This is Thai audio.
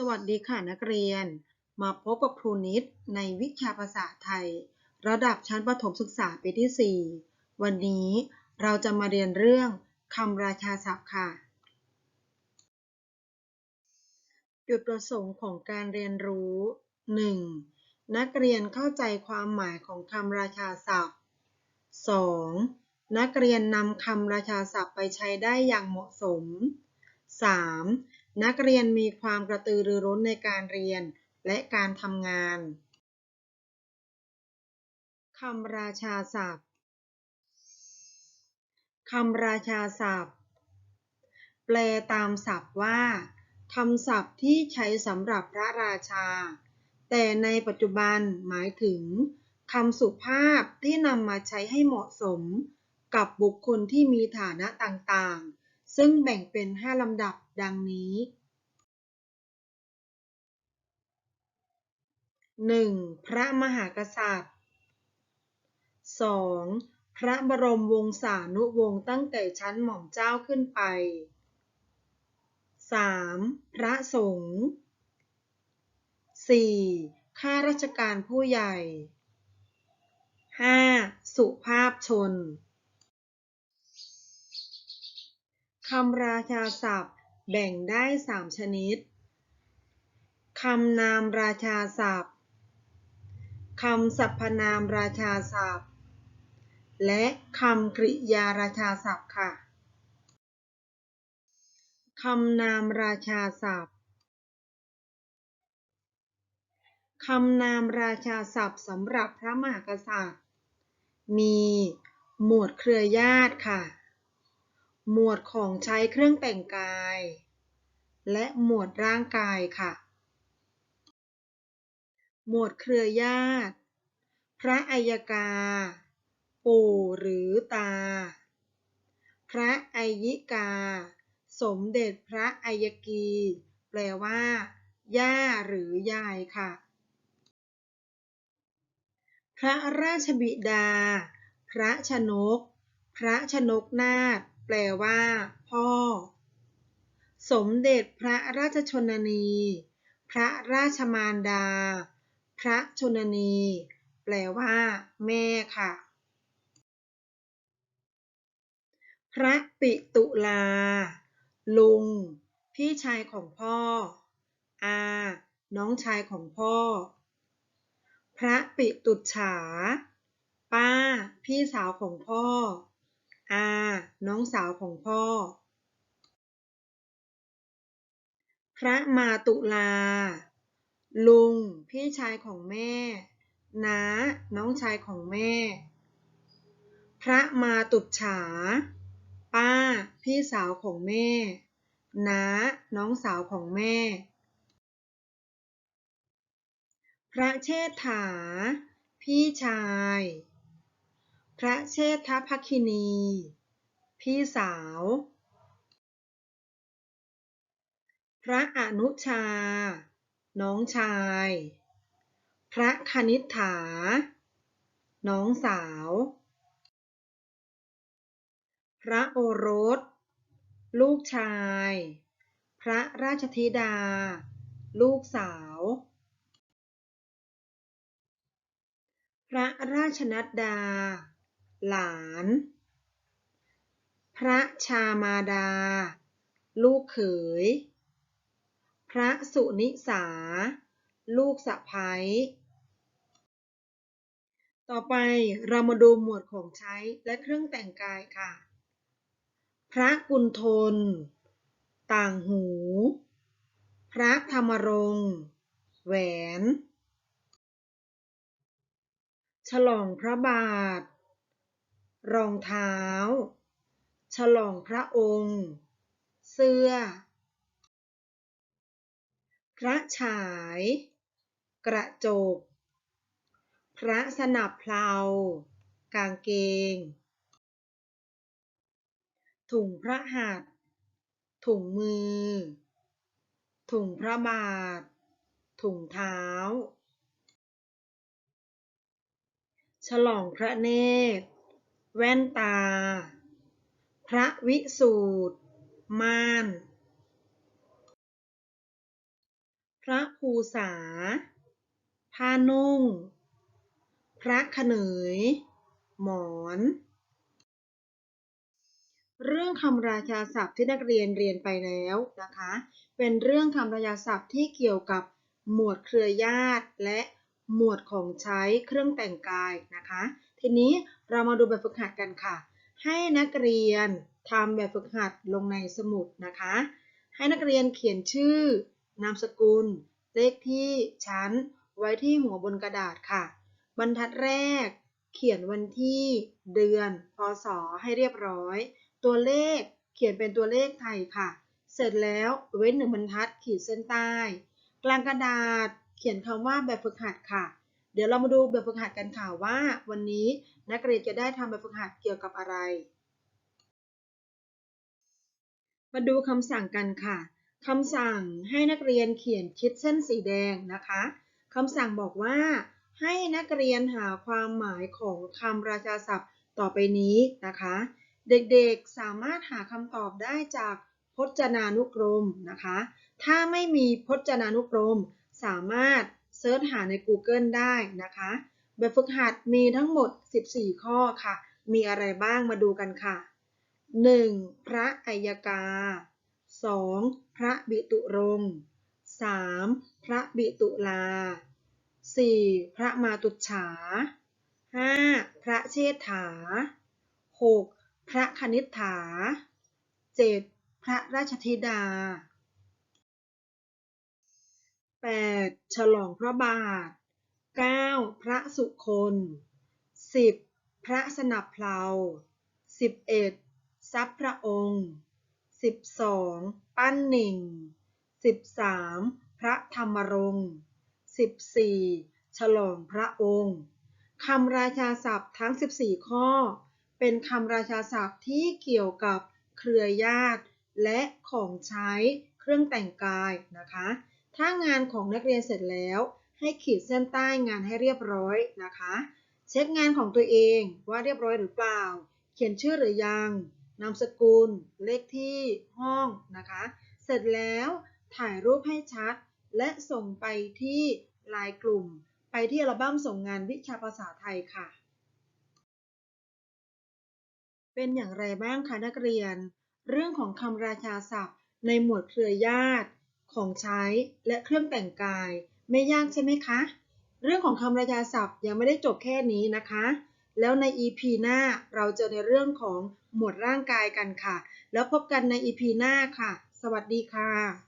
สวัสดีค่ะนักเรียน มาพบกับครูนิดในวิชาภาษาไทย ระดับชั้นประถมศึกษาปีที่ 4 วันนี้เราจะมาเรียนเรื่องคำราชาศัพท์ค่ะ จุดประสงค์ของการเรียนรู้ 1. นักเรียนเข้าใจความหมายของคำราชาศัพท์ 2. นักเรียนนำคำราชาศัพท์ไปใช้ได้อย่างเหมาะสม 3. นักเรียนมีความกระตือรือร้นในการเรียนและการทำงานคำราชาศัพท์คำราชาศัพท์ แปลตามศัพท์ว่าคำศัพท์ที่ใช้สำหรับพระราชา แต่ในปัจจุบันหมายถึงคำสุภาพที่นำมาใช้ให้เหมาะสม กับบุคคลที่มีฐานะต่างๆ ซึ่งแบ่งเป็น 5 ลำดับดังนี้ 1. พระมหากษัตริย์ 2. พระบรมวงศานุวงศ์ตั้งแต่ชั้นหม่อมเจ้าขึ้นไป 3. พระสงฆ์ 4. ข้าราชการผู้ใหญ่ 5. สุภาพชน คำราชาศัพท์แบ่งได้สามชนิด คำนามราชาศัพท์ คำสรรพนามราชาศัพท์ และคำกริยาราชาศัพท์ค่ะ คำนามราชาศัพท์ คำนามราชาศัพท์สำหรับพระมหากษัตริย์ มีหมวดเครือญาติค่ะ หมวดของใช้เครื่องแต่งกาย และหมวดร่างกายค่ะ หมวดเครือญาติ พระอัยกา ปู่หรือตา พระอัยิกา สมเด็จพระอัยกี แปลว่า ย่าหรือยายค่ะ พระราชบิดา พระชนก พระชนกนาถ แปลว่า พ่อ สมเด็จพระราชชนนี พระราชมารดา พระชนนี แปลว่า แม่ค่ะ พระปิตุลา ลุง พี่ชายของพ่อ อา น้องชายของพ่อ พระปิตุฉา ป้า พี่สาวของพ่อ อา น้องสาวของพ่อ พระมาตุลา ลุง พี่ชายของแม่ น้า น้องชายของแม่ พระมาตุฉา ป้า พี่สาวของแม่ น้า น้องสาวของแม่ พระเชษฐา พี่ชาย พระเชษฐภคินี พี่สาว พระอนุชา น้องชาย พระคณิษฐา น้องสาว พระโอรส ลูกชาย พระราชธิดา ลูกสาว พระราชนัดดา หลาน พระชามาดา ลูกเขย พระสุนิสา ลูกสะใภ้ต่อไปเรามาดูหมวดของใช้และเครื่องแต่งกายค่ะ พระกุณฑล ต่างหู พระธรรมรงแหวน ฉลองพระบาท รองเท้า ฉลองพระองค์ เสื้อ พระฉาย กระจก พระสนับเพลากางเกง ถุงพระหัตถ์ถุงมือ ถุงพระบาท ถุงเท้า ฉลองพระเนตร แว่นตา พระวิสูตร ม่าน พระภูษา ผ้านุ่ง พระขเนย หมอน เรื่องคำราชาศัพท์ที่นักเรียนเรียนไปแล้วนะคะ เป็นเรื่องคำราชาศัพท์ที่เกี่ยวกับหมวดเครือญาติและหมวดของใช้เครื่องแต่งกายนะคะ ทีนี้ เรามาดูแบบฝึกหัดกันค่ะ ให้นักเรียนทำแบบฝึกหัดลงในสมุดนะคะ ให้นักเรียนเขียนชื่อ นามสกุล เลขที่ชั้น ไว้ที่หัวบนกระดาษค่ะ บรรทัดแรก เขียนวันที่เดือน พศ ให้เรียบร้อย ตัวเลขเขียนเป็นตัวเลขไทยค่ะ เสร็จแล้วเว้นหนึ่งบรรทัดขีดเส้นใต้ กลางกระดาษเขียนคำว่าแบบฝึกหัดค่ะ เดี๋ยวเรามาดูแบบฝึกหัดกันค่ะว่า วันนี้นักเรียนจะได้ทำแบบฝึกหัดเกี่ยวกับอะไร มาดูคำสั่งกันค่ะคำสั่งให้นักเรียนเขียนชิดเส้นสีแดงนะคะคำสั่งบอกว่า ให้นักเรียนหาความหมายของคำราชาศัพท์ต่อไปนี้นะคะ เด็กๆสามารถหาคำตอบได้จากพจนานุกรมนะคะ ถ้าไม่มีพจนานุกรม สามารถ ซิร์ชหาใน Google ได้นะคะ แบบฝึกหัดมีทั้งหมด 14 ข้อค่ะ มีอะไรบ้างมาดูกันค่ะ 1. พระอัยกา 2. พระบิตุรงค์ 3. พระบิตุลา 4. พระมาตุฉา 5. พระเชษฐา 6. พระคณิษฐา 7. พระราชธิดา 8. ฉลองพระบาท 9. พระสุคน 10. พระสนับเพลา 11. ทรัพย์พระองค์ 12. ปั้นหนิ่ง 13. พระธรรมรงค์ 14. ฉลองพระองค์คำราชาศัพท์ทั้ง 14 ข้อ เป็นคำราชาศัพท์ที่เกี่ยวกับเครือญาติ และของใช้เครื่องแต่งกายนะคะ ถ้างานของนักเรียนเสร็จแล้ว ให้ขีดเส้นใต้งานให้เรียบร้อยนะคะ เช็คงานของตัวเองว่าเรียบร้อยหรือเปล่า เขียนชื่อหรือยัง นามสกุล เลขที่ห้องนะคะ เสร็จแล้วถ่ายรูปให้ชัด และส่งไปที่ลน์กลุ่ม ไปที่อัลบั้มส่งงานวิชาภาษาไทยค่ะ เป็นอย่างไรบ้างคะนักเรียน เรื่องของคำราชาศัพท์ในหมวดเครือญาติ ของใช้และเครื่องแต่งกาย ไม่ยากใช่ไหมคะ เรื่องของคำระยาศัพท์ยังไม่ได้จบแค่นี้นะคะ แล้วใน EP หน้าเราจะในเรื่องของหมวดร่างกายกันค่ะ แล้วพบกันใน EP หน้าค่ะ สวัสดีค่ะ